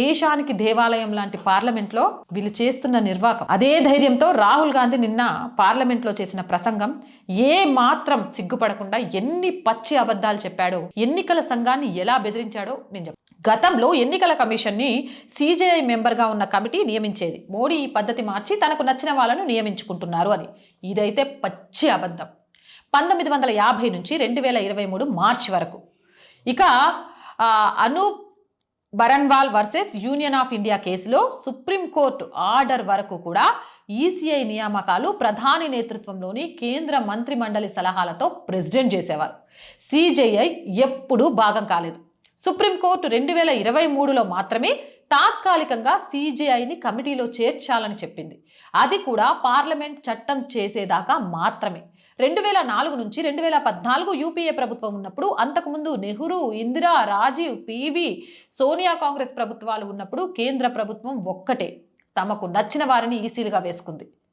దేశానికి దేవాలయం లాంటి పార్లమెంట్లో వీళ్ళు చేస్తున్న నిర్వాకం. అదే ధైర్యంతో రాహుల్ గాంధీ నిన్న పార్లమెంట్లో చేసిన ప్రసంగం ఏ మాత్రం సిగ్గుపడకుండా ఎన్ని పచ్చి అబద్ధాలు చెప్పాడో ఎన్నికల సంఘాన్ని ఎలా బెదిరించాడో నేను చెప్తాను గతంలో ఎన్నికల కమిషన్ని సీజేఐ మెంబర్గా ఉన్న కమిటీ నియమించేది. మోడీ ఈ పద్ధతి మార్చి తనకు నచ్చిన వాళ్ళను నియమించుకుంటున్నారు అని. ఇదైతే పచ్చి అబద్ధం. పంతొమ్మిది వందల యాభై నుంచి రెండు వేల ఇరవై మూడు మార్చి వరకు. ఇక Anoop Baranwal versus union of India కేసులో సుప్రీంకోర్టు ఆర్డర్ వరకు కూడా ఈసీఐ నియామకాలు ప్రధాని నేతృత్వంలోని కేంద్ర మంత్రి మండలి సలహాలతో ప్రెసిడెంట్ చేసేవారు. సిజేఐ ఎప్పుడూ భాగం కాలేదు. సుప్రీంకోర్టు రెండు వేల ఇరవై మూడులో మాత్రమే తాత్కాలికంగా సీజేఐని కమిటీలో చేర్చాలని చెప్పింది. అది కూడా పార్లమెంట్ చట్టం చేసేదాకా మాత్రమే. రెండు వేల నాలుగు నుంచి రెండు వేల పద్నాలుగు యూపీఏ ప్రభుత్వం ఉన్నప్పుడు అంతకుముందు నెహ్రూ ఇందిరా రాజీవ్ పీవీ సోనియా కాంగ్రెస్ ప్రభుత్వాలు ఉన్నప్పుడు కేంద్ర ప్రభుత్వం ఒక్కటే. తమకు నచ్చిన వారిని ఈసీలుగా వేసుకుంది.